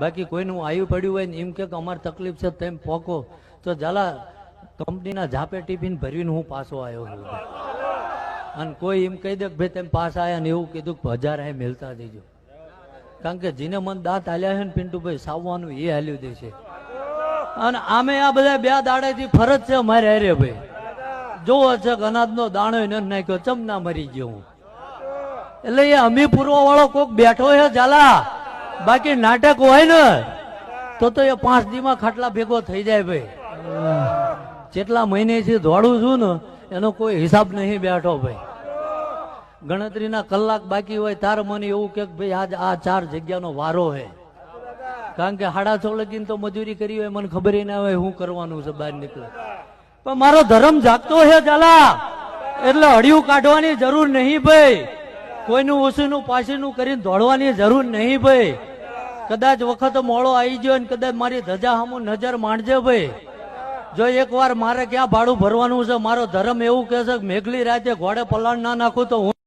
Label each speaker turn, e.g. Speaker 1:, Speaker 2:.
Speaker 1: બાકી કોઈનું આવ્યું પડ્યું હોય ને એમ કે અમારે તકલીફ છે, તેમ પોકો. તો જાલા કંપનીના ઝાપે ટિફિન ભરીને હું પાછો આવ્યો છું. અને કોઈ એમ કહી દે કે ભાઈ તેમ પાસ આવ્યા ને એવું કીધું કે હજાર અહીં મેલતા દેજો કારણ કે જેને મન દાંત હાલ્યા છે ને પિન્ટુભાઈ, સાવવાનું એ હાલ્યું દે છે. અને આમે આ બધા બે દાડેથી ફરજ છે મારે અરે ભાઈ. જોવો છે કે અનાજનો દાણો ન નાખ્યો, ચમ ના મરી ગયો હું. એટલે એ અમી પૂર્વ વાળો કોક બેઠો છે ઝાલા. બાકી નાટક હોય ને, તો તો એ પાંચ દીમાં ખાટલા ભેગો થઈ જાય ભાઈ. જેટલા મહિનેથી દોડું છું ને, એનો કોઈ હિસાબ નહીં બેઠો ભાઈ. ગણતરીના કલાક બાકી હોય તાર મને એવું કે ભાઈ આજ આ ચાર જગ્યાનો વારો છે કારણ કે હાડા છ લગીને તો મજૂરી કરી હોય, મને ખબર ના હોય શું કરવાનું છે, બહાર નીકળે. પણ મારો ધર્મ જાગતો છે ચાલા એટલે હડિયું કાઢવાની જરૂર નહીં ભાઈ. કોઈનું ઓછીનું પાછીનું કરીને દોડવાની જરૂર નહીં ભાઈ. કદાચ વખત મોડો આવી ગયો ને કદાચ મારી ધજા સામું નજર માંડજે ભાઈ. જો એકવાર મારે ક્યાં ભાડું ભરવાનું છે, મારો ધર્મ એવું કહે છે કે મેઘલી રાતે ઘોડે પલાણ ના નાખું તો હું